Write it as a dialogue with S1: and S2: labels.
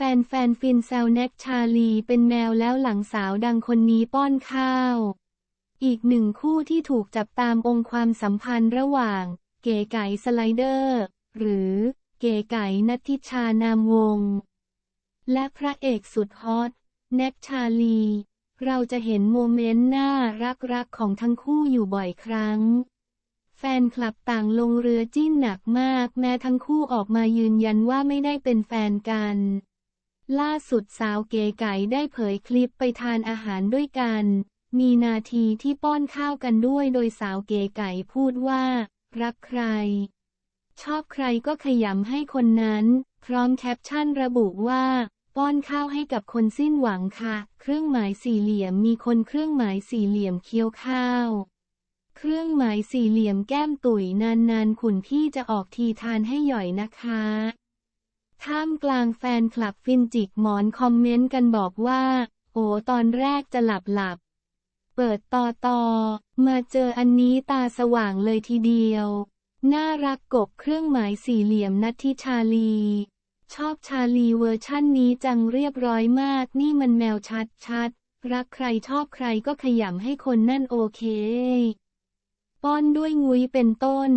S1: แฟนแฟนๆฟินแซวแน็กชาลีเป็นแมวแล้วหลังสาวดังคนนี้ป้อนข้าว อีกหนึ่งคู่ที่ถูกจับตามองความสัมพันธ์ระหว่าง เก๋ไก่สไลเดอร์ หรือเก๋ไก่นัทธิชานามวง และพระเอกสุดฮอตแน็กชาลี เราจะเห็นโมเมนต์น่ารักๆของทั้งคู่อยู่บ่อยครั้งแฟนคลับต่างลงเรือจิ้นหนักมาก แม้ทั้งคู่ออกมายืนยันว่าไม่ได้เป็นแฟนกัน ล่าสุดสาวเก๋ไก่ได้เผยคลิปไปทานอาหารด้วยกัน มีนาทีที่ป้อนข้าวกันด้วยโดยสาวเก๋ไก่พูดว่า รักใคร ชอบใครก็ขยำให้คนนั้น พร้อมแคปชั่นระบุว่า ป้อนข้าวให้กับคนสิ้นหวังค่ะ เครื่องหมายสี่เหลี่ยมมีคนเครื่องหมายสี่เหลี่ยมเคี้ยวข้าว เครื่องหมายสี่เหลี่ยมแก้มตุ๋ยนานๆขุนพี่จะออกทีทานให้หย่อยนะคะ ท่ามกลางแฟนคลับฟินจิกหมอนคอมเมนต์กันบอกว่า โอ้ตอนแรกจะหลับหลับ เปิดต่อต่อ มาเจออันนี้ตาสว่างเลยทีเดียว น่ารักกบเครื่องหมายสี่เหลี่ยมนัททิชาลี ชอบชาลีเวอร์ชั่นนี้จังเรียบร้อยมาก นี่มันแมวชัดชัดๆรักใครชอบใครก็ขยำให้คนนั่นโอเค ป้อนด้วยงุ้ยเป็นต้น